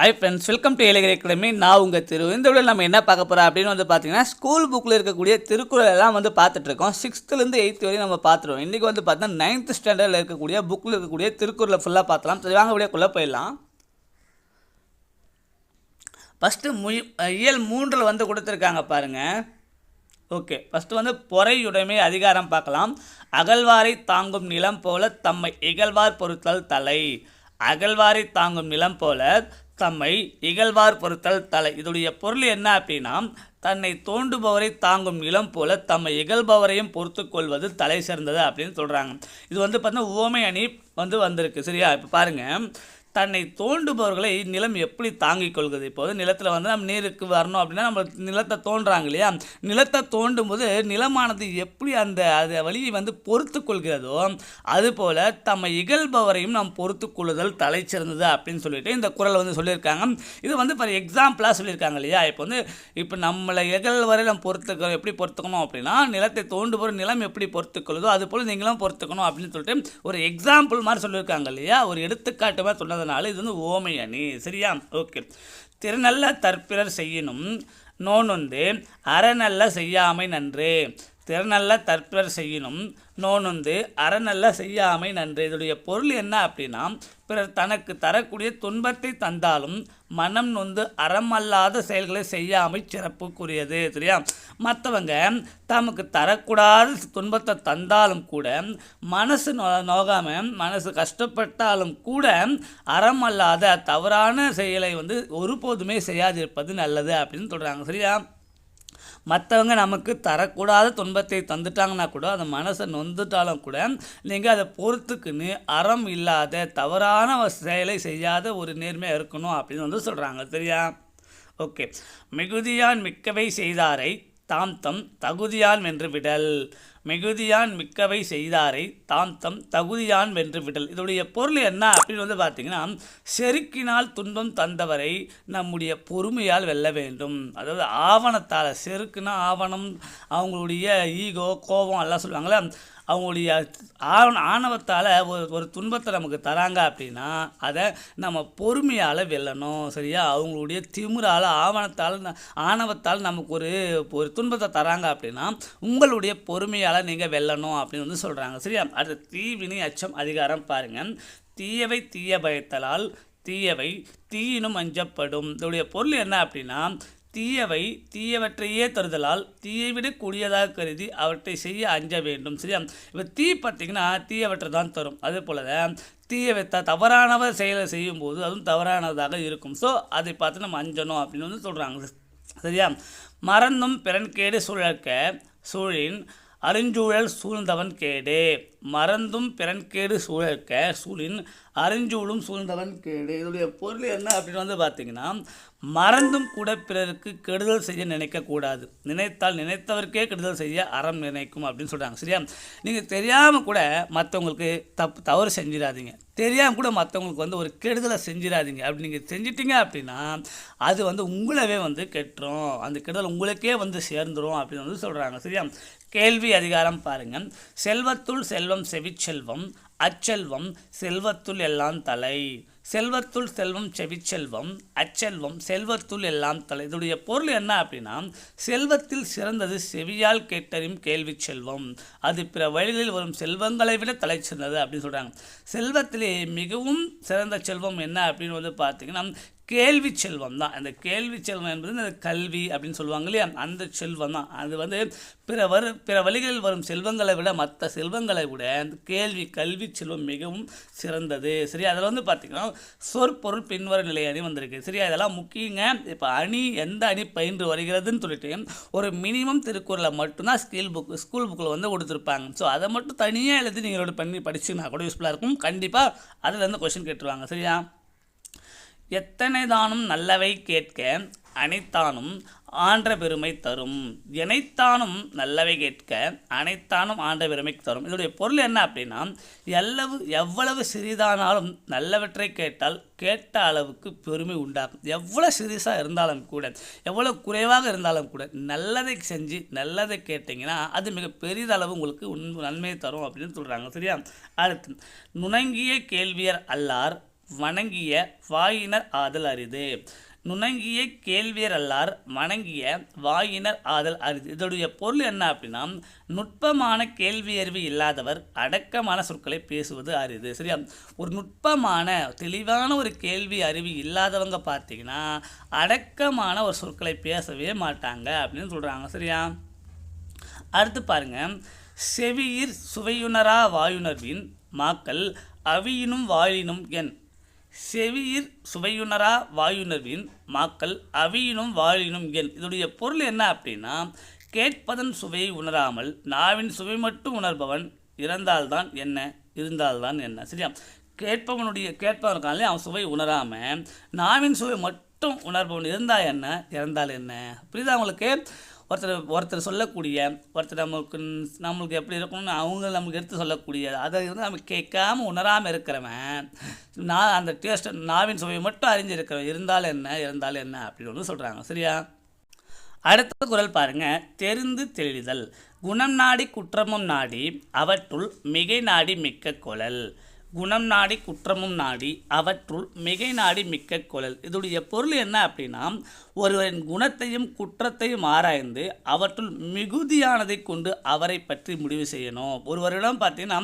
Hi friends welcome to Yelagiri academy நான் உங்கள் திரு. இந்த விட நம்ம என்ன பார்க்க போகிறோம் அப்படின்னு வந்து பார்த்தீங்கன்னா ஸ்கூல் புக்கில் இருக்கக்கூடிய திருக்குறள் எல்லாம் வந்து பார்த்துட்ருக்கோம் சிக்ஸ்த்துலேருந்து எயித்து வரையும் நம்ம பார்த்துருவோம். இன்றைக்கி வந்து பார்த்தீங்கன்னா நைன்த் ஸ்டாண்டர்டில் இருக்கக்கூடிய புக்கில் இருக்கக்கூடிய திருக்குறளை ஃபுல்லாக பார்த்தலாம் சரி வாங்க அப்படியே போயிடலாம். ஃபஸ்ட்டு முய் இயல் மூன்றில் வந்து கொடுத்துருக்காங்க பாருங்கள் ஓகே ஃபஸ்ட்டு வந்து பொறையுடைமை அதிகாரம் பார்க்கலாம். அகழ்வாரை தாங்கும் நிலம் போல தம்மை இகழ்வார் பொறுத்தல் தலை. அகழ்வாரை தாங்கும் நிலம் போல தம்மை இகழ்வார் பொறுத்தல் தலை. இதோடைய பொருள் என்ன அப்படின்னா தன்னை தோண்டுபவரை தாங்கும் நிலம் போல தம்மை இகழ்பவரையும் பொறுத்து கொள்வது தலை சிறந்தது அப்படின்னு சொல்கிறாங்க இது வந்து பார்த்தீங்கன்னா உவமை அணி வந்து வந்திருக்கு. சரியா? இப்போ பாருங்கள் தன்னை தோண்டுபவர்களை நிலம் எப்படி தாங்கிக் கொள்கிறது? இப்போது நிலத்தில் வந்து நம்ம நீருக்கு வரணும் அப்படின்னா நம்ம நிலத்தை தோன்றாங்க இல்லையா? நிலத்தை தோண்டும் போது நிலமானது எப்படி அந்த அது வழியை வந்து பொறுத்து கொள்கிறதோ அதுபோல் தம்மை இகழ்பவரையும் நாம் பொறுத்து கொள்ளுதல் தலை சிறந்தது அப்படின்னு சொல்லிட்டு இந்த குரல் வந்து சொல்லியிருக்காங்க. இது வந்து ஃபார் எக்ஸாம்பிளாக சொல்லியிருக்காங்க இல்லையா? இப்போ வந்து இப்போ நம்மளை இகழ்வரை நம்ம பொறுத்துக்கிறோம் எப்படி பொறுத்துக்கணும் அப்படின்னா நிலத்தை தோண்டுபவர் நிலம் எப்படி பொறுத்துக்கொள்ளுதோ அதுபோல் நீங்களும் பொறுத்துக்கணும் அப்படின்னு சொல்லிட்டு ஒரு எக்ஸாம்பிள் மாதிரி சொல்லியிருக்காங்க இல்லையா? ஒரு எடுத்துக்காட்டு மாதிரி சொன்னது அதனால் இது வந்து ஓமை அணி. சரியா? ஓகே திருநல்ல தற்பிறர் செய்யணும் நோனொந்து அறநல்ல செய்யாமை நன்று. திறனல்ல தற்பர் செய்யணும் நோனுந்து அறநல்ல செய்யாமை நன்று. இதனுடைய பொருள் என்ன அப்படின்னா பிறர் தனக்கு தரக்கூடிய துன்பத்தை தந்தாலும் மனம் நொந்து அறமல்லாத செயல்களை செய்யாமை சிறப்புக்குரியது சரியா? மற்றவங்க தமக்கு தரக்கூடாத துன்பத்தை தந்தாலும் கூட மனசு நோ நோகாமல் மனசு கஷ்டப்பட்டாலும் கூட அறமல்லாத தவறான செயலை வந்து ஒருபோதுமே செய்யாதிருப்பது நல்லது அப்படின்னு சொல்கிறாங்க சரியா? மற்றவங்க நமக்கு தரக்கூடாத துன்பத்தை தந்துட்டாங்கன்னா கூட அந்த மனசை நொந்துட்டாலும் கூட நீங்கள் அதை பொறுத்துக்குன்னு அறம் இல்லாத தவறான செயலை செய்யாத ஒரு நேர்மையாக இருக்கணும் அப்படின்னு வந்து சொல்கிறாங்க சரியா? ஓகே. மிகுதியான் மிக்கவை செய்தாரை தாம் தம் தகுதியான் வென்று விடல். மிகுதியான் மிக்கவை செய்தாரை தாம் தம் தகுதியான் வென்று விடல். இதோடைய பொருள் என்ன அப்படின்னு வந்து பார்த்தீங்கன்னா செருக்கினால் துன்பம் தந்தவரை நம்முடைய பொறுமையால் வெல்ல வேண்டும். அதாவது ஆவணத்தால் செருக்குனா ஆவணம் அவங்களுடைய ஈகோ கோபம் எல்லாம் சொல்லுவாங்களே அவங்களுடைய ஆவண ஆணவத்தால் ஒரு ஒரு துன்பத்தை நமக்கு தராங்க அப்படின்னா அதை நம்ம பொறுமையால் வெல்லணும் சரியா? அவங்களுடைய திமிரால் ஆவணத்தால் ஆணவத்தால் நமக்கு ஒரு ஒரு துன்பத்தை தராங்க அப்படின்னா உங்களுடைய பொறுமையால் நீங்கள் வெல்லணும் அப்படின்னு வந்து சொல்கிறாங்க சரியா? அடுத்த தீவினை அச்சம் அதிகாரம் பாருங்கள் தீயவை தீய பயத்தலால் தீயவை தீயினும் அஞ்சப்படும். இதோடைய பொருள் என்ன அப்படின்னா தீயவை தீயவற்றையே தருதலால் தீயை விட கூடியதாக கருதி அவற்றை செய்ய அஞ்ச வேண்டும். சரியா? இப்போ தீ பார்த்திங்கன்னா தீயவற்றை தான் தரும். அதே போல் தீயவை த தவறானவ செயலை செய்யும்போது அதுவும் தவறானதாக இருக்கும். ஸோ அதை பார்த்து நம்ம அஞ்சணும் அப்படின்னு வந்து சொல்கிறாங்க சரியா? மறந்தும் பிறன்கேடு சூழற்க சூழின் அருஞ்சூழல் சூழ்ந்தவன் கேடு. மறந்தும் பிறன்கேடு சூழற்க சூழின் அருஞ்சூழும் சூழ்ந்தவன் கேடு. இதனுடைய பொருள் என்ன அப்படின்னு வந்து பார்த்தீங்கன்னா மறந்தும் கூட பிறருக்கு கெடுதல் செய்ய நினைக்கக்கூடாது நினைத்தால் நினைத்தவருக்கே கெடுதல் செய்ய அறம் நினைக்கும் அப்படின்னு சொல்கிறாங்க சரியா? நீங்கள் தெரியாமல் கூட மற்றவங்களுக்கு தப்பு தவறு செஞ்சிடாதீங்க. தெரியாமல் கூட மற்றவங்களுக்கு வந்து ஒரு கெடுதலை செஞ்சிடாதீங்க. அப்படி நீங்கள் செஞ்சிட்டிங்க அப்படின்னா அது வந்து உங்களவே வந்து கெட்டுரும். அந்த கெடுதல் உங்களுக்கே வந்து சேர்ந்துடும் அப்படின்னு வந்து சொல்கிறாங்க சரியா? கேள்வி அதிகாரம் பாருங்கள் செல்வத்துள் செல்வம் செவிச்செல்வம் அச்செல்வம் செல்வத்துள் எல்லாம் தலை. செல்வத்துள் செல்வம் செவிச்செல்வம் அச்செல்வம் செல்வத்துள் எல்லாம் தலை. இதோடைய பொருள் என்ன அப்படின்னா செல்வத்தில் சிறந்தது செவியால் கேட்டறியும் கேள்வி செல்வம். அது பிற வழிகளில் வரும் செல்வங்களை விட தலை சிறந்தது அப்படின்னு சொல்கிறாங்க செல்வத்திலே மிகவும் சிறந்த செல்வம் என்ன அப்படின்னு வந்து பார்த்தீங்கன்னா கேள்வி செல்வம் தான். அந்த கேள்வி செல்வம் என்பது இந்த கல்வி அப்படின்னு சொல்லுவாங்க இல்லையா? அந்த செல்வம் தான். அது வந்து பிற வரு பிற வழிகளில் வரும் செல்வங்களை விட மற்ற செல்வங்களை விட அந்த கேள்வி கல்வி செல்வம் மிகவும் சிறந்தது. சரி அதில் வந்து பார்த்திங்கன்னா சொற்பொருள் பின்வர நிலை அணி வந்திருக்கு. சரியா? இதெல்லாம் முக்கியங்க. இப்போ அணி எந்த அணி பயின்று வருகிறதுன்னு சொல்லிட்டு ஒரு மினிமம் திருக்குறளை மட்டும்தான் ஸ்கூல் புக் ஸ்கூல் புக்கில் வந்து கொடுத்துருப்பாங்க. ஸோ அதை மட்டும் தனியாக எழுதி நீங்களோட பண்ணி படிச்சுன்னா கூட யூஸ்ஃபுல்லாக இருக்கும். கண்டிப்பாக அதில் கொஷின் கேட்டுருவாங்க. சரியா? எத்தனை தானும் நல்லவை கேட்க அனைத்தானும் ஆன்ற பெருமை தரும். எனைத்தானும் நல்லவை கேட்க அனைத்தானும் ஆன்ற பெருமை தரும். இதோடைய பொருள் என்ன அப்படின்னா எல்லவு எவ்வளவு சிறிதானாலும் நல்லவற்றை கேட்டால் கேட்ட அளவுக்கு பெருமை உண்டாகும். எவ்வளோ சிறிசாக இருந்தாலும் கூட எவ்வளோ குறைவாக இருந்தாலும் கூட நல்லதை செஞ்சு நல்லதை கேட்டிங்கன்னா அது மிக பெரிதளவு உங்களுக்கு உண் நன்மையை தரும் அப்படின்னு சொல்கிறாங்க சரியா? அடுத்து நுணங்கிய கேள்வியர் அல்லார் வணங்கிய வாயினர் ஆதல் அரிது. நுணங்கிய கேள்வியர் அல்லார் வணங்கிய வாயினர் ஆதல் அரிது. இதோடைய பொருள் என்ன அப்படின்னா நுட்பமான கேள்வியறிவு இல்லாதவர் அடக்கமான சொற்களை பேசுவது அரிது. சரியா? ஒரு நுட்பமான தெளிவான ஒரு கேள்வி அறிவு இல்லாதவங்க பார்த்தீங்கன்னா அடக்கமான ஒரு சொற்களை பேசவே மாட்டாங்க அப்படின்னு சொல்கிறாங்க சரியா? அடுத்து பாருங்கள் செவியிர் சுவையுணரா வாயுணர்வின் மாக்கள் அவியினும் வாயினும் என் செவியிர் சுவையுணரா வாயுணர்வின் மாக்கள் அவியினும் வாழினும் என். இதோடைய பொருள் என்ன அப்படின்னா கேட்பதன் சுவையை உணராமல் நாவின் சுவை மட்டும் உணர்பவன் இறந்தால்தான் என்ன இருந்தால்தான் என்ன. சரியா? கேட்பவனுடைய கேட்பவன் இருக்கான்லே அவன் சுவை உணராமல் நாவின் சுவை மட்டும் உணர்பவன் இருந்தால் என்ன இறந்தால் என்ன? புரியுதா அவங்களுக்கு ஒருத்தர் ஒருத்தர் சொல்லக்கூடிய ஒருத்தர் நமக்கு நம்மளுக்கு எப்படி இருக்கணும்னு அவங்க நமக்கு எடுத்து சொல்லக்கூடிய அதை வந்து நம்ம கேட்காம உணராமல் இருக்கிறவன் நான் அந்த டேஸ்ட் நாவின் சுவையை மட்டும் அறிஞ்சிருக்கிறவன். இருந்தாலும் என்ன இருந்தாலும் என்ன அப்படின்னு ஒன்று சொல்கிறாங்க சரியா? அடுத்த குரல் பாருங்கள் தெரிந்து தெளிதல். குணம் நாடி குற்றமும் நாடி அவற்றுள் மிகை நாடி மிக்க கொழல். குணம் நாடி குற்றமும் நாடி அவற்றுள் மிகை நாடி மிக்க கொழல். இதோடைய பொருள் என்ன அப்படின்னா ஒருவரின் குணத்தையும் குற்றத்தையும் ஆராய்ந்து அவற்றுள் மிகுதியானதை கொண்டு அவரை பற்றி முடிவு செய்யணும். ஒருவரிடம் பார்த்தீங்கன்னா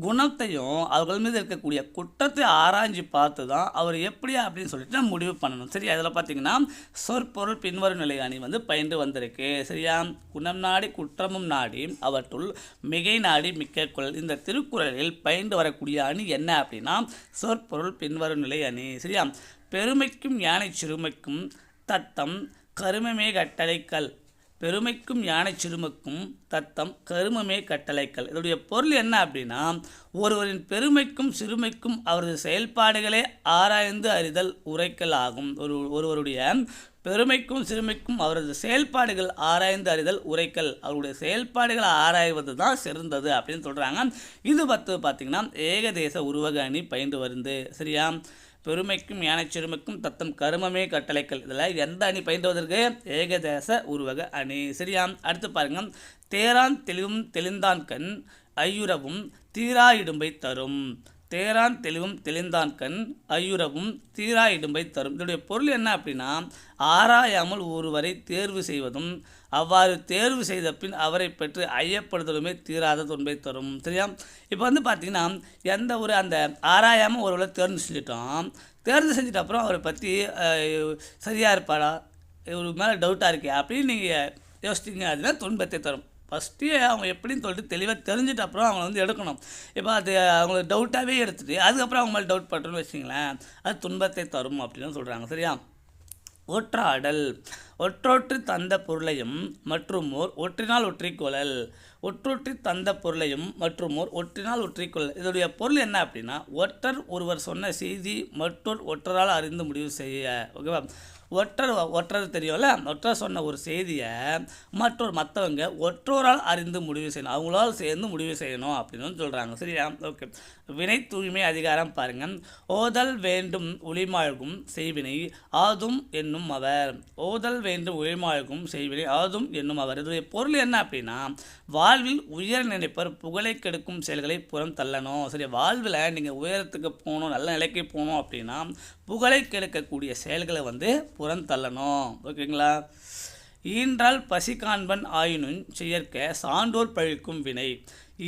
குணத்தையும் அவர்கள் மீது இருக்கக்கூடிய குற்றத்தை ஆராய்ஞ்சு பார்த்து தான் அவர் எப்படியா அப்படின்னு சொல்லிட்டு நம்ம முடிவு பண்ணணும். சரி அதில் பார்த்தீங்கன்னா சொற்பொருள் பின்வரும் நிலை அணி வந்து பயின்று வந்திருக்கு. சரியா? குணம் நாடி குற்றமும் நாடி அவற்றுள் மிகை நாடி மிக்க குரல். இந்த திருக்குறளில் பயின்று வரக்கூடிய அணி என்ன அப்படின்னா சொற்பொருள் பின்வரும் நிலை அணி. சரியா? பெருமைக்கும் யானை சிறுமைக்கும் தத்தம் கருமமே கட்டளைக்கல். பெருமைக்கும் யானை சிறுமைக்கும் தத்தம் கருமமே கட்டளைக்கல். இதனுடைய பொருள் என்ன அப்படின்னா ஒருவரின் பெருமைக்கும் சிறுமைக்கும் அவரது செயல்பாடுகளே ஆராய்ந்து அறிதல் உரைக்கல் ஆகும். ஒரு ஒருவருடைய பெருமைக்கும் சிறுமைக்கும் அவரது செயல்பாடுகள் ஆராய்ந்து அறிதல் உரைக்கல். அவருடைய செயல்பாடுகளை ஆராய்வது தான் சிறந்தது அப்படின்னு சொல்கிறாங்க இது பத்து பார்த்திங்கன்னா ஏகதேச உருவக அணி பயின்று வருது. சரியா? பெருமைக்கும் யானைச்சிறுமைக்கும் தத்தம் கருமமே கட்டளைக்கல் இதில் எந்த அணி பயின்றுவதற்கு ஏகதேச உருவக அணி. சரியா அடுத்து பாருங்க. தேரான் தெளிவும் தெளிந்தான் கண் ஐயுறவும் தீரா இடும்பை தரும். தேரான் தெளிவும் தெளிந்தான் கண் ஐயுறவும் தீரா இடும்பை தரும். இதனுடைய பொருள் என்ன அப்படின்னா ஆராயாமல் ஒருவரை தேர்வு செய்வதும் அவ்வாறு தேர்வு செய்த பின் அவரை பற்றி ஐயப்படுதலுமே தீராத துன்பை தரும். சரியா? இப்போ வந்து பார்த்தீங்கன்னா எந்த ஒரு அந்த ஆராயாமல் ஒருவரை தேர்ந்து செஞ்சிட்டோம். தேர்ந்து செஞ்சிட்ட அப்புறம் அவரை பற்றி சரியாக இருப்பாடா இவருக்கு மேலே டவுட்டாக இருக்கே அப்படின்னு நீங்கள் யோசிச்சிங்க அதுனா துன்பத்தை தரும். ஃபஸ்ட்டு அவங்க எப்படின்னு சொல்லிட்டு தெளிவாக தெரிஞ்சுட்டு அப்புறம் அவங்க வந்து எடுக்கணும். இப்போ அது அவங்களுக்கு டவுட்டாகவே எடுத்துகிட்டு அதுக்கப்புறம் அவங்க மேலே டவுட் பட்டுன்னு வச்சிங்களேன் அது துன்பத்தை தரும் அப்படின்னு சொல்கிறாங்க சரியா? ஒற்றாடல் ஒற்றொற்று தந்த பொருளையும் மற்றும் ஓர் ஒற்றினால் ஒற்றிக்கொள்ளல் ஒற்றொற்றி தந்த பொருளையும் மற்றும் ஓர் ஒற்றினால் ஒற்றிக்கொள்ளல் இதோடைய பொருள் என்ன அப்படின்னா ஒற்றர் ஒருவர் சொன்ன செய்தி மற்றொரு ஒற்றரால் அறிந்து முடிவு செய்ய ஓகேவா ஒற்றர் ஒற்றர் தெரியும்ல? ஒற்றர் சொன்ன ஒரு செய்தியை மற்றொரு மற்றவங்க ஒற்றோரால் அறிந்து முடிவு செய்யணும். அவங்களால் சேர்ந்து முடிவு செய்யணும் அப்படின்னு சொல்கிறாங்க சரியா? ஓகே வினை தூய்மை அதிகாரம் பாருங்கள் ஓதல் வேண்டும் ஒளிமாழ்கும் செய்வினை ஆதும் என்னும் அவர். ஓதல் வேண்டும் ஒளிமாழ்கும் செய்வினை ஆதும் என்னும் அவர். இதோடைய பொருள் என்ன அப்படின்னா வாழ்வில் உயர் நினைப்பர் புகழை கெடுக்கும் செயல்களை புறம் தள்ளணும். சரி வாழ்வில் நீங்கள் உயரத்துக்கு போகணும் நல்ல நிலைக்கு போகணும் அப்படின்னா புகழை கெடுக்கக்கூடிய செயல்களை வந்து புறம் தள்ளணும் ஓகேங்களா? ஈன்றால் பசி காண்பன் ஆயினும் செயற்க சான்றோர் பழிக்கும் வினை.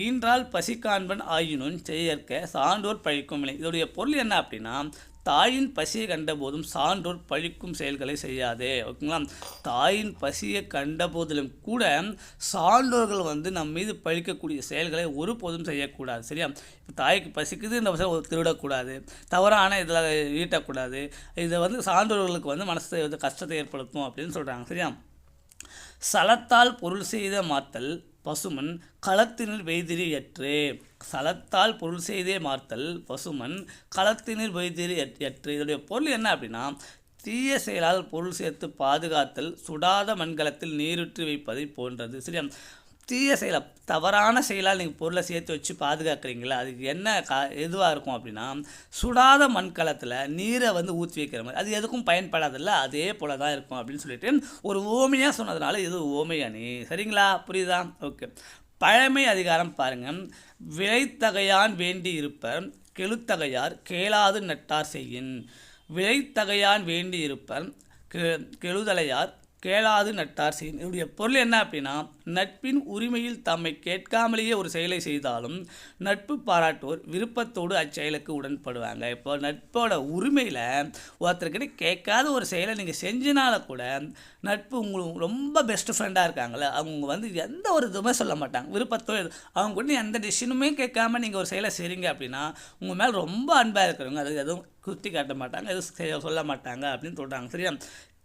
ஈன்றால் பசி காண்பன் ஆயினும் செயற்க சான்றோர் பழிக்கும் வினை. இதோடைய பொருள் என்ன அப்படின்னா தாயின் பசியை கண்டபோதும் சான்றோர் பழிக்கும் செயல்களை செய்யாதே. ஓகேங்களா? தாயின் பசியை கண்டபோதிலும் கூட சான்றோர்கள் வந்து நம் மீது பழிக்கக்கூடிய செயல்களை ஒருபோதும் செய்யக்கூடாது. சரியா? இப்போ தாய்க்கு பசிக்குது இந்த பசங்க திருடக்கூடாது. தவறான இதில் ஈட்டக்கூடாது. இதை வந்து சான்றோர்களுக்கு வந்து மனசு வந்து கஷ்டத்தை ஏற்படுத்தும் அப்படின்னு சொல்கிறாங்க சரியா? சலத்தால் பொருள் செய்த மாத்தல் பசுமன் களத்தினில் வெய்திரியற்று சலத்தால் பொருள் செய்தே மார்த்தல் பசுமன் களத்தினில் வெய்திரி எற்று. இதனுடைய பொருள் என்ன அப்படின்னா தீய செயலால் பொருள் சேர்த்து பாதுகாத்தல் சுடாத மண்கலத்தில் நீருற்றி வைப்பதை போன்றது. சரியா? தீய செயலை தவறான செயலால் நீங்கள் பொருளை சேர்த்து வச்சு பாதுகாக்கிறீங்களா? அதுக்கு என்ன கா எதுவாக இருக்கும் அப்படின்னா சுடாத மண்கலத்தில் நீரை வந்து ஊற்றி வைக்கிற மாதிரி. அது எதுக்கும் பயன்படாதில்ல அதே போல தான் இருக்கும் அப்படின்னு சொல்லிட்டு ஒரு ஓமையாக சொன்னதுனால இது ஓமை அணி. சரிங்களா? புரியுதா? ஓகே. பழமை அதிகாரம் பாருங்கள் விளைத்தகையான் வேண்டி இருப்பர் கெழுத்தகையார் கேளாது நட்டார் செய்யின். விளைத்தகையான் வேண்டியிருப்பர் கெ கெழுதலையார் கேளாது நட்டார் செய்யும் இதனுடைய பொருள் என்ன அப்படின்னா நட்பின் உரிமையில் தம்மை கேட்காமலேயே ஒரு செயலை செய்தாலும் நட்பு பாராட்டுவோர் விருப்பத்தோடு அச்செயலுக்கு உடன்படுவாங்க. இப்போ நட்போட உரிமையில் ஒருத்தர்கிட்ட கேட்காத ஒரு செயலை நீங்கள் செஞ்சினால கூட நட்பு உங்களுக்கு ரொம்ப பெஸ்ட் ஃப்ரெண்டாக இருக்காங்களே அவங்க வந்து எந்த ஒரு இதுவுமே சொல்ல மாட்டாங்க. விருப்பத்தோடு அவங்க கூட எந்த டிசிஷனுமே கேட்காம நீங்கள் ஒரு செயலை செய்கிறீங்க அப்படின்னா உங்கள் மேலே ரொம்ப அன்பாக இருக்கிறவங்க அது எதுவும் குத்தி காட்ட மாட்டாங்க எதுவும் செய்ய- சொல்ல மாட்டாங்க அப்படின்னு சொல்கிறாங்க சரியா?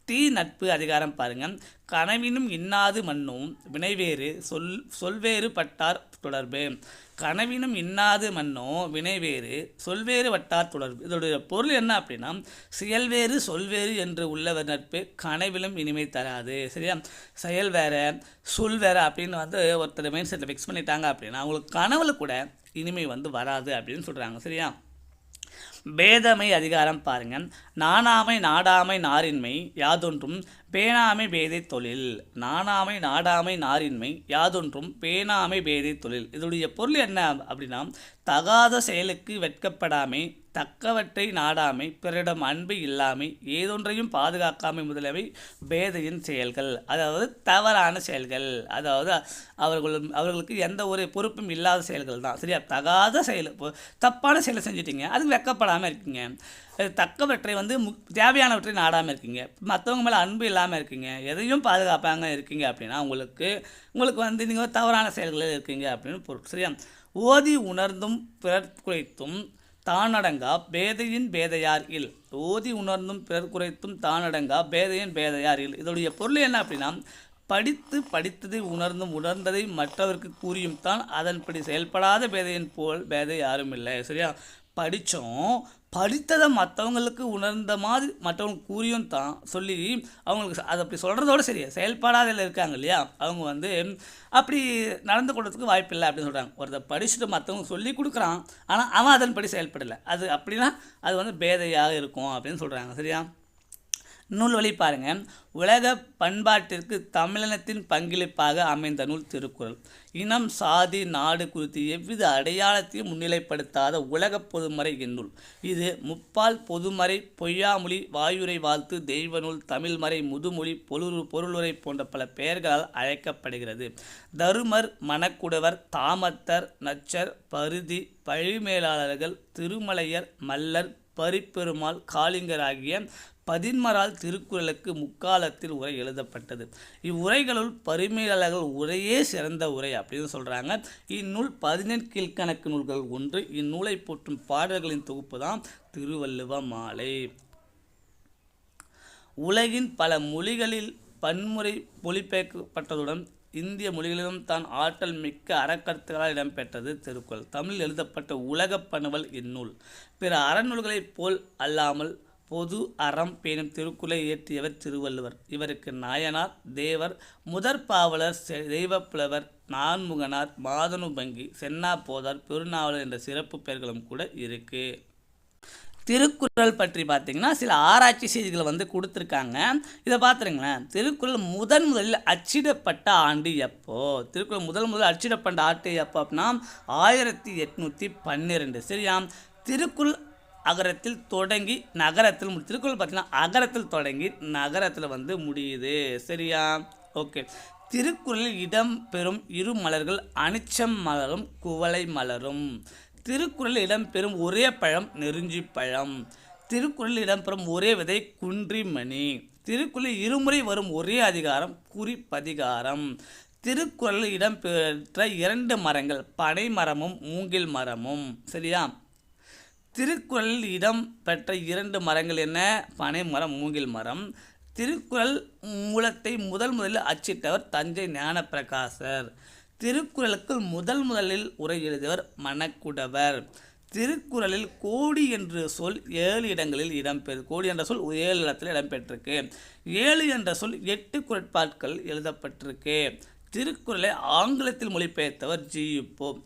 தீ நட்பு அதிகாரம் பாருங்கள் கனவினும் இன்னாது மண்ணும் வினைவேறு சொல் சொல்வேறு பட்டார் தொடர்பு. கனவினும் இன்னாது மண்ணோ வினைவேறு சொல்வேறு வட்டார் தொடர்பு. இதோடைய பொருள் என்ன அப்படின்னா செயல்வேறு சொல்வேறு என்று உள்ளவர் நட்பு கனவிலும் இனிமை தராது. சரியா? செயல் வேற சொல் வேற அப்படின்னு வந்து ஒருத்தர் மைண்ட் செட்டில் ஃபிக்ஸ் பண்ணிட்டாங்க அப்படின்னா அவங்களுக்கு கனவுல கூட இனிமை வந்து வராது அப்படின்னு சொல்கிறாங்க சரியா? பேதமை அதிகாரம் பாருங்க நாணாமை நாடாமை நாரின்மை யாதொன்றும் பேணாமை பேதை தொழில் நாணாமை நாடாமை நாரின்மை யாதொன்றும் பேணாமை பேதை தொழில். இதனுடைய பொருள் என்ன அப்படின்னா தகாத செயலுக்கு வெட்கப்படாமை தக்கவற்றை நாடாமை பிறரிடம் அன்பு இல்லாமை ஏதொன்றையும் பாதுகாக்காமை முதலவை பேதையின் செயல்கள். அதாவது தவறான செயல்கள். அதாவது அவர்கள் அவர்களுக்கு எந்த ஒரு பொறுப்பும் இல்லாத செயல்கள் தான். சரியா? தகாத செயல் தப்பான செயலை செஞ்சிட்டீங்க. அதுக்கு வெக்கப்படாமல் இருக்கீங்க. தக்கவற்றை வந்து மு தேவையானவற்றை நாடாமல் இருக்கீங்க. மற்றவங்க மேலே அன்பு இல்லாமல் இருக்கீங்க. எதையும் பாதுகாப்பாங்க இருக்கீங்க அப்படின்னா உங்களுக்கு உங்களுக்கு வந்து நீங்கள் தவறான செயல்களில் இருக்கீங்க அப்படின்னு பொருள். சரியா? ஓதி உணர்ந்தும் பிறர் குறைத்தும் தானடங்கா பேதையின் பேதையார் இல். ஓதி உணர்ந்தும் பிறர் குறைத்தும் தானடங்கா பேதையின் பேதையார் இல். இதோடைய பொருள் என்ன அப்படின்னா படித்து படித்ததை உணர்ந்தும் உணர்ந்ததை மற்றவருக்கு கூறியும் தான் அதன்படி செயல்படாத பேதையின் போல் பேதை யாரும் இல்லை. சரியா? படித்தோம். படித்ததை மற்றவங்களுக்கு உணர்ந்த மாதிரி மற்றவங்க கூறியும் தான் சொல்லி அவங்களுக்கு அது அப்படி சொல்கிறதோட சரி செயல்படாததில் இருக்காங்க இல்லையா? அவங்க வந்து அப்படி நடந்து கொள்றதுக்கு வாய்ப்பில்லை அப்படின்னு சொல்கிறாங்க ஒருத்தர் படிச்சுட்டு மற்றவங்க சொல்லி கொடுக்குறான் ஆனால் அவன் அதன்படி செயல்படலை. அது அப்படின்னா அது வந்து பேதையாக இருக்கும் அப்படின்னு சொல்கிறாங்க சரியா? நூல் வழி உலக பண்பாட்டிற்கு தமிழினத்தின் பங்களிப்பாக அமைந்த நூல் திருக்குறள். இனம் சாதி நாடு குறித்து எவ்வித அடையாளத்தையும் முன்னிலைப்படுத்தாத உலக பொதுமறை இந்நூல். இது முப்பால் பொதுமறை பொய்யாமொழி வாயுரை வாழ்த்து தெய்வ நூல் தமிழ்மறை முதுமொழி பொருள் பொருளுரை போன்ற பல பெயர்களால் அழைக்கப்படுகிறது. தருமர் மணக்குடவர் தாமத்தர் நச்சர் பருதி பழிமேலாளர்கள் திருமலையர் மல்லர் பரிப்பெருமாள் காளிங்கர் ஆகிய பதின்மரால் திருக்குறளுக்கு முக்காலத்தில் உரை எழுதப்பட்டது. இவ்வுரைகளுள் பருமையாளர்கள் உரையே சிறந்த உரை அப்படின்னு சொல்கிறாங்க இந்நூல் பதினெண் கீழ்கணக்கு நூல்கள் ஒன்று. இந்நூலை போற்றும் பாடல்களின் தொகுப்பு தான் திருவள்ளுவ மாலை. உலகின் பல மொழிகளில் பன்முறை மொழிபெயர்க்கப்பட்டதுடன் இந்திய மொழிகளிலும் தான் ஆற்றல் மிக்க அறக்கருத்துகளால் இடம்பெற்றது திருக்குறள். தமிழில் எழுதப்பட்ட உலகப் பணுவல் இந்நூல். பிற அறநூல்களைப் போல் அல்லாமல் பொது அறம் பேணும் திருக்குறளை இயற்றியவர் திருவள்ளுவர். இவருக்கு நாயனார் தேவர் முதற்பாவலர் செ- தெய்வப்புலவர் நான்முகனார் மாதனுபங்கி சென்னா போதார் பெருநாவலர் என்ற சிறப்பு பெயர்களும் கூட இருக்கு. திருக்குறள் பற்றி பார்த்தீங்கன்னா சில ஆராய்ச்சி செய்திகளை வந்து கொடுத்துருக்காங்க. இதை பார்த்துருங்களேன் திருக்குறள் முதன் முதலில் அச்சிடப்பட்ட ஆண்டு எப்போ? திருக்குறள் முதல் முதல் அச்சிடப்பட்ட ஆண்டு எப்போ அப்படின்னா ஆயிரத்தி எட்நூற்றி பன்னிரெண்டு. சரியா? திருக்குறள் அகரத்தில் தொடங்கி நகரத்தில் முடி திருக்குறள் பார்த்தீங்கன்னா அகரத்தில் தொடங்கி நகரத்தில் வந்து முடியுது. சரியா? ஓகே. திருக்குறளில் இடம்பெறும் இரு மலர்கள் அனிச்சம் மலரும் குவளை மலரும். திருக்குறளில் இடம்பெறும் ஒரே பழம் நெருஞ்சி பழம். திருக்குறளில் இடம்பெறும் ஒரே விதை குன்றிமணி திருக்குறளில் இருமுறை வரும் ஒரே அதிகாரம் குறிப்பதிகாரம் திருக்குறளில் இடம்பெற்ற இரண்டு மரங்கள் பனை மரமும் மூங்கில் மரமும். சரியா? திருக்குறளில் இடம் பெற்ற இரண்டு மரங்கள் என்ன? பனை மரம் மூங்கில் மரம். திருக்குறள் மூலத்தை முதல் முதலில் அச்சிட்டவர் தஞ்சை ஞானப்பிரகாசர். திருக்குறளுக்கு முதல் முதலில் உரை எழுதியவர் மணக்குடவர். திருக்குறளில் கோடி என்ற சொல் ஏழு இடங்களில் இடம்பெறு கோடி என்ற சொல் ஏழு இடத்தில் இடம்பெற்றிருக்கு. ஏழு என்ற சொல் எட்டு குரட்பாட்கள் எழுதப்பட்டிருக்கு. திருக்குறளை ஆங்கிலத்தில் மொழிபெயர்த்தவர் ஜி.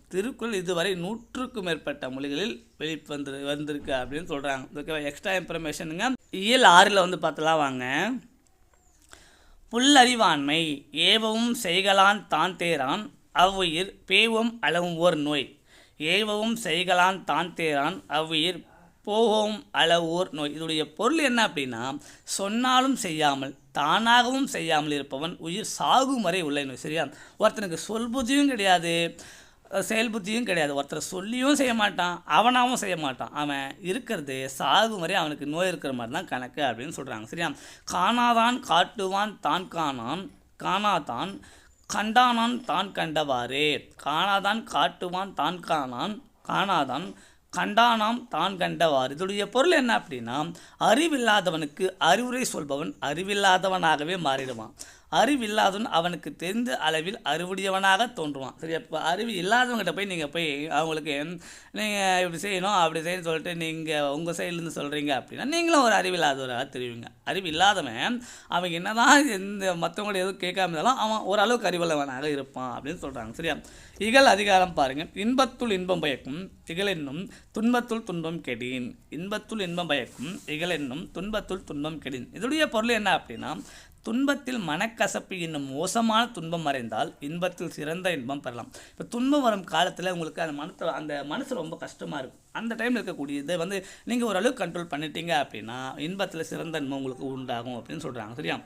திருக்குறள் இதுவரை நூற்றுக்கும் மேற்பட்ட மொழிகளில் வெளிவந்து வந்திருக்கு அப்படின்னு சொல்கிறாங்க ஓகேவா எக்ஸ்ட்ரா இன்ஃபர்மேஷனுங்க இயல் ஆறில் வந்து பார்த்தலாம் வாங்க. புல்லறிவாண்மை ஏவவும் செய்கலான் தான் தேரான் அவ்வுயிர் பேவும் அளவும் ஓர் நோய். ஏவவும் செய்கலான் தான் தேரான் அவ்வுயிர் போகும் அளவோர் நோய். இதோடைய பொருள் என்ன அப்படின்னா சொன்னாலும் செய்யாமல் தானாகவும் செய்யாமல் இருப்பவன் உயிர் சாகும் வரை உள்ள நோய் சரியா? ஒருத்தனுக்கு சொல் புத்தியும் கிடையாது செயல் புத்தியும் கிடையாது. ஒருத்தர் சொல்லியும் செய்ய மாட்டான் அவனாகவும் செய்ய மாட்டான். அவன் இருக்கிறது சாகும் வரை அவனுக்கு நோய் இருக்கிற மாதிரி தான் கணக்கு அப்படின்னு சொல்கிறாங்க சரியா? காணாதான் காட்டுவான் தான் காணான் காணாதான் கண்டானான் தான் கண்டவாறே. காணாதான் காட்டுவான் தான் காணான் காணாதான் கண்டானாம் தான் கண்டவாறு. இதோடைய பொருள் என்ன அப்படின்னா அறிவில்லாதவனுக்கு அறிவுரை சொல்பவன் அறிவில்லாதவனாகவே மாறிடுவான். அறிவில்லாதவன் அவனுக்கு தெரிந்த அளவில் அறிவுடையவனாக தோன்றுவான். சரி அப்போ அறிவு இல்லாதவங்ககிட்ட போய் நீங்கள் போய் அவங்களுக்கு நீங்கள் இப்படி செய்யணும் அப்படி செய்யணும்னு சொல்லிட்டு நீங்கள் உங்கள் சைட்லேருந்து சொல்கிறீங்க அப்படின்னா நீங்களும் ஒரு அறிவில்லாதவராக தெரிவிங்க. அறிவு இல்லாதவன் அவன் என்னதான் எந்த மற்றவங்கள எதுவும் கேட்காம இருந்தாலும் அவன் ஓரளவுக்கு அறிவுள்ளவனாக இருப்பான் அப்படின்னு சொல்கிறாங்க சரியா? இகல் அதிகாரம் பாருங்கள் இன்பத்துள் இன்பம் பயக்கும் இகலென்னும் துன்பத்துள் துன்பம் கெடின். இன்பத்துள் இன்பம் பயக்கும் இகழென்னும் துன்பத்துள் துன்பம் கெடின். இதோடைய பொருள் என்ன அப்படின்னா துன்பத்தில் மனக்கசப்பு என்னும் மோசமான துன்பம் மறைந்தால் இன்பத்தில் சிறந்த இன்பம் பெறலாம். இப்போ துன்பம் வரும் காலத்தில் உங்களுக்கு அந்த மனத்தை அந்த மனசு ரொம்ப கஷ்டமாக இருக்கும். அந்த டைமில் இருக்கக்கூடிய இதை வந்து நீங்கள் ஓரளவுக்கு கண்ட்ரோல் பண்ணிட்டீங்க அப்படின்னா இன்பத்தில் சிறந்த இன்பம் உங்களுக்கு உண்டாகும் அப்படின்னு சொல்கிறாங்க சரியா?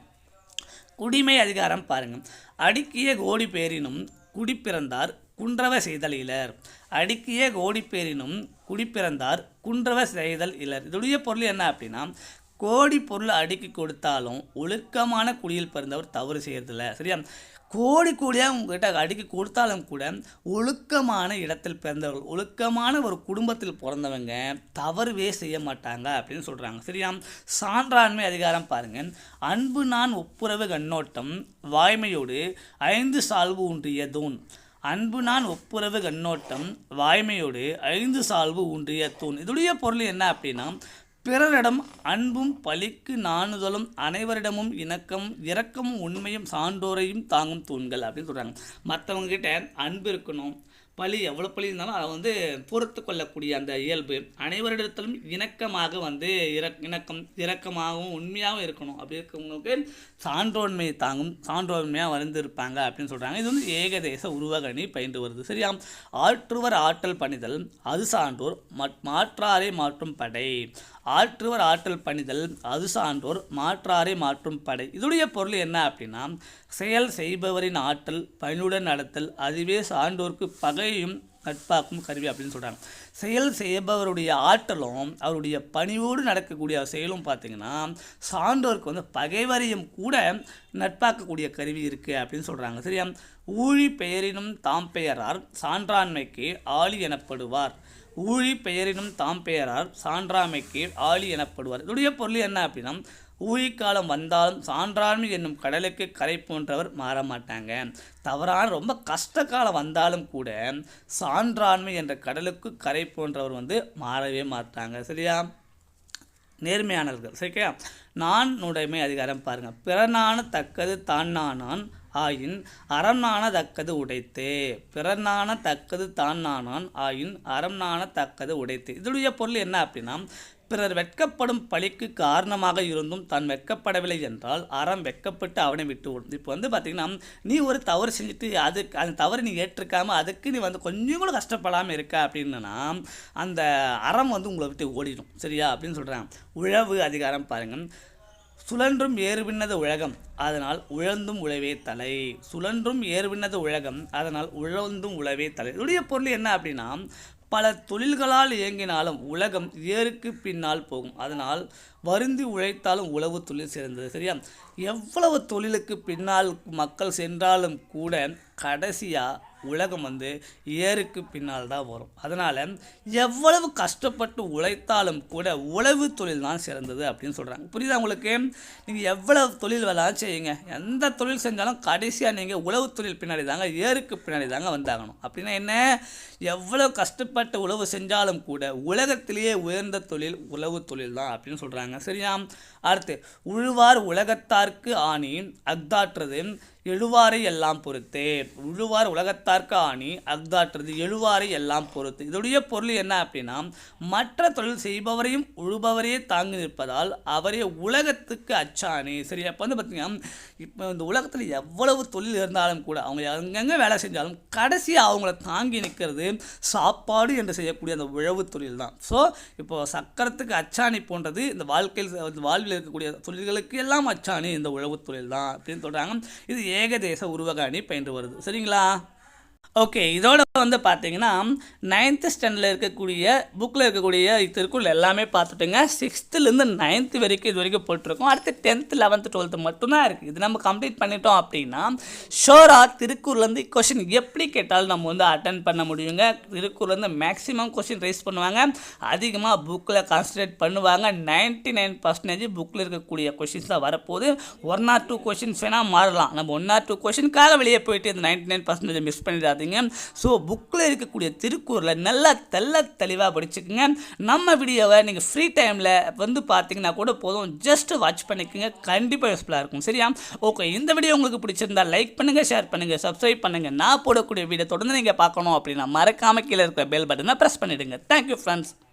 குடிமை அதிகாரம் பாருங்கள் அடுக்கிய கோடி பேரினும் குடிப்பிறந்தார் குன்றவ செய்தல் இலர். அடுக்கிய கோடி பேரினும் குடிப்பிறந்தார் குன்றவ செய்தல் இலர். இதோடைய பொருள் என்ன அப்படின்னா கோடி பொருளை அடுக்கி கொடுத்தாலும் ஒழுக்கமான குடியில் பிறந்தவர் தவறு செய்கிறதில்ல சரியா? கோடி கோடியாக உங்ககிட்ட அடுக்கி கொடுத்தாலும் கூட ஒழுக்கமான இடத்தில் பிறந்தவர்கள் ஒழுக்கமான ஒரு குடும்பத்தில் பிறந்தவங்க தவறுவே செய்ய மாட்டாங்க அப்படின்னு சொல்கிறாங்க சரியா? சான்றாண்மை அதிகாரம் பாருங்கள் அன்பு நான் ஒப்புரவு கண்ணோட்டம் வாய்மையோடு ஐந்து சால்வு ஊன்றிய தூண். அன்பு நான் ஒப்புரவு கண்ணோட்டம் வாய்மையோடு ஐந்து சால்வு ஊன்றிய தூண். இதோடைய பொருள் என்ன அப்படின்னா பிறரிடம் அன்பும் பழிக்கு நாணுதலும் அனைவரிடமும் இணக்கம் இரக்கமும் உண்மையும் சான்றோரையும் தாங்கும் தூண்கள் அப்படின்னு சொல்கிறாங்க மற்றவங்ககிட்ட அன்பு இருக்கணும் பழி எவ்வளோ பழி இருந்தாலும் அதை வந்து பொறுத்து கொள்ளக்கூடிய அந்த இயல்பு அனைவரிடத்திலும் இணக்கமாக வந்து இறக் இணக்கம் இரக்கமாகவும் உண்மையாகவும் இருக்கணும். அப்படி இருக்கவங்களுக்கு சான்றோன்மையை தாங்கும் சான்றோன்மையாக வந்திருப்பாங்க அப்படின்னு சொல்கிறாங்க இது வந்து ஏகதேச உருவகணி பயின்று வருது. சரியா? ஆற்றுவர் ஆற்றல் பணிதல் அது சான்றோர் மற்- மாற்றாரை மாற்றும் படை. ஆற்றுவர் ஆற்றல் பணிதல் அது சான்றோர் மாற்றாரை மாற்றும் படை. இதோடைய பொருள் என்ன அப்படின்னா செயல் செய்பவரின் ஆற்றல் பணியுடன் நடத்தல் அதுவே சான்றோர்க்கு பகையும் நட்பாக்கும் கருவி அப்படின்னு சொல்கிறாங்க செயல் செய்பவருடைய ஆற்றலும் அவருடைய பணியோடு நடக்கக்கூடிய செயலும் பார்த்திங்கன்னா சான்றோருக்கு வந்து பகைவரையும் கூட நட்பாக்கக்கூடிய கருவி இருக்குது அப்படின்னு சொல்கிறாங்க சரியா? ஊழி பெயரினும் தாம் பெயரார் சான்றாண்மைக்கு ஆளி எனப்படுவார். ஊழி பெயரினும் தாம் பெயரார் சான்றாமைக்கு ஆளி எனப்படுவார். இதனுடைய பொருள் என்ன அப்படின்னா ஊழிக்காலம் வந்தாலும் சான்றாண்மை என்னும் கடலுக்கு கரை போன்றவர் மாற மாட்டாங்க தவறான ரொம்ப கஷ்ட காலம் வந்தாலும் கூட சான்றாண்மை என்ற கடலுக்கு கரை போன்றவர் வந்து மாறவே மாட்டாங்க. சரியா? நேர்மையானவர்கள். சரியா? நான் உடைமை அதிகாரம் பாருங்கள் பிறனான தக்கது தான் நானான் ஆயின் அறம் நாண தக்கது உடைத்தே. பிறனான தக்கது தான் நானான் ஆயின் அறம் நாண தக்கது உடைத்தே. இதனுடைய பொருள் என்ன அப்படின்னா பிறர் வெட்கப்படும் பழிக்கு காரணமாக இருந்தும் தான் வெட்கப்படவில்லை என்றால் அறம் வெட்கப்பட்டு அவனை விட்டு விடும் இப்போ வந்து பார்த்திங்கன்னா நீ ஒரு தவறு செஞ்சுட்டு அதுக்கு அந்த தவறு நீ ஏற்றுக்காமல் அதுக்கு நீ வந்து கொஞ்சம் கூட கஷ்டப்படாமல் இருக்க அப்படின்னா அந்த அறம் வந்து உங்களை விட்டு ஓடிடும். சரியா? அப்படின்னு சொல்கிறேன் உழவு அதிகாரம் பாருங்கள். சுழன்றும் ஏறுவின்னது உலகம் அதனால் உழந்தும் உழவே தலை. சுழன்றும் ஏறுவின்னது உலகம் அதனால் உழந்தும் உழவே தலை. இதனுடைய பொருள் என்ன அப்படின்னா பல தொழில்களால் இயங்கினாலும் உலகம் ஏருக்கு பின்னால் போகும். அதனால் வருந்தி உழைத்தாலும் உழவு தொழில் சிறந்தது சரியா? எவ்வளவு தொழிலுக்கு பின்னால் மக்கள் சென்றாலும் கூட கடைசியாக உலகம் வந்து ஏருக்கு பின்னால் தான் வரும். அதனால் எவ்வளவு கஷ்டப்பட்டு உழைத்தாலும் கூட உழவு தொழில் தான் சிறந்தது அப்படின்னு சொல்கிறாங்க புரியுதா உங்களுக்கு? நீங்கள் எவ்வளவு தொழில் வேணாலும் செய்யுங்க. எந்த தொழில் செஞ்சாலும் கடைசியாக நீங்கள் உழவு தொழில் பின்னாடி தாங்க ஏருக்கு பின்னாடி தாங்க வந்தாகணும். அப்படின்னா என்ன? எவ்வளோ கஷ்டப்பட்டு உழவு செஞ்சாலும் கூட உலகத்திலேயே உயர்ந்த தொழில் உழவு தொழில் தான் அப்படின்னு சொல்கிறாங்க சரியா? அடுத்து உழுவார் உலகத்தார்க்கு ஆணி அக்தாற்றது எழுவாரை எல்லாம் பொறுத்தே. உழுவார் உலகத்தார்க்கு ஆணி அஃதாற்றுறது எழுவாரை எல்லாம் பொறுத்து. இதோடைய பொருள் என்ன அப்படின்னா மற்ற தொழில் செய்பவரையும் உழுபவரையே தாங்கி நிற்பதால் அவரே உலகத்துக்கு அச்சாணி. சரி அப்போ வந்து பார்த்தீங்கன்னா இப்போ இந்த உலகத்தில் எவ்வளவு தொழில் இருந்தாலும் கூட அவங்க எங்கெங்கே வேலை செஞ்சாலும் கடைசியாக அவங்கள தாங்கி நிற்கிறது சாப்பாடு என்று செய்யக்கூடிய அந்த உழவு தொழில் தான் ஸோ இப்போ சக்கரத்துக்கு அச்சாணி போன்றது இந்த வாழ்க்கையில் வாழ்வில் இருக்கக்கூடிய தொழில்களுக்கு எல்லாம் அச்சாணி இந்த உழவு தொழில் தான் அப்படின்னு சொல்கிறாங்க இது ஏகதேச உருவக அணி பயின்று வருது. சரிங்களா? ஓகே இதோட வந்து பார்த்தீங்கன்னா நைன்த்து ஸ்டாண்டர்டில் இருக்கக்கூடிய புக்கில் இருக்கக்கூடிய திருக்குறள் எல்லாமே பார்த்துட்டுங்க. சிக்ஸ்த்துலேருந்து நைன்த்து வரைக்கும் இது வரைக்கும் போட்டிருக்கோம் அடுத்து டென்த்து லெவன்த்து டுவெல்த்து மட்டும்தான் இருக்குது இது நம்ம கம்ப்ளீட் பண்ணிட்டோம் அப்படின்னா ஷோராக திருக்கூர்லேருந்து கொஷின் எப்படி கேட்டாலும் நம்ம வந்து அட்டன் பண்ண முடியுங்க. திருக்கூர்லேருந்து மேக்ஸிமம் கொஷின் ரைஸ் பண்ணுவாங்க. அதிகமாக புக்கில் கான்சன்ட்ரேட் பண்ணுவாங்க. நைன்ட்டி நைன் பர்சன்டேஜ் புக்கில் இருக்கக்கூடிய கொஷின்ஸ் தான் வரப்போகுது. ஒன் ஆர் டூ கொஷின்ஸ் வேணால் மாறலாம். நம்ம ஒன் ஆர் டூ கொஷினுக்காக வெளியே போயிட்டு இந்த நைன்ட்டி நைன் பர்சன்டேஜ் மிஸ் பண்ணிடாதீங்க. ஸோ புக்கில் இருக்கக்கூடிய திருக்குறளை நல்லா தெள்ள தெளிவாக படிச்சுக்கோங்க. நம்ம வீடியோவை நீங்கள் ஃப்ரீ டைமில் வந்து பார்த்தீங்கன்னா கூட போதும். ஜஸ்ட் வாட்ச் பண்ணிக்கோங்க. கண்டிப்பாக யூஸ்ஃபுல்லாக இருக்கும். சரியா? ஓகே இந்த வீடியோ உங்களுக்கு பிடிச்சிருந்தா லைக் பண்ணுங்கள் ஷேர் பண்ணுங்கள் சப்ஸ்கிரைப் பண்ணுங்கள் நான் போடக்கூடிய வீடியோ தொடர்ந்து நீங்கள் பார்க்கணும் அப்படின்னா மறக்காமல் கீழே இருக்கிற பெல் பட்டனை ப்ரெஸ் பண்ணிவிடுங்க தேங்க்யூ ஃப்ரெண்ட்ஸ்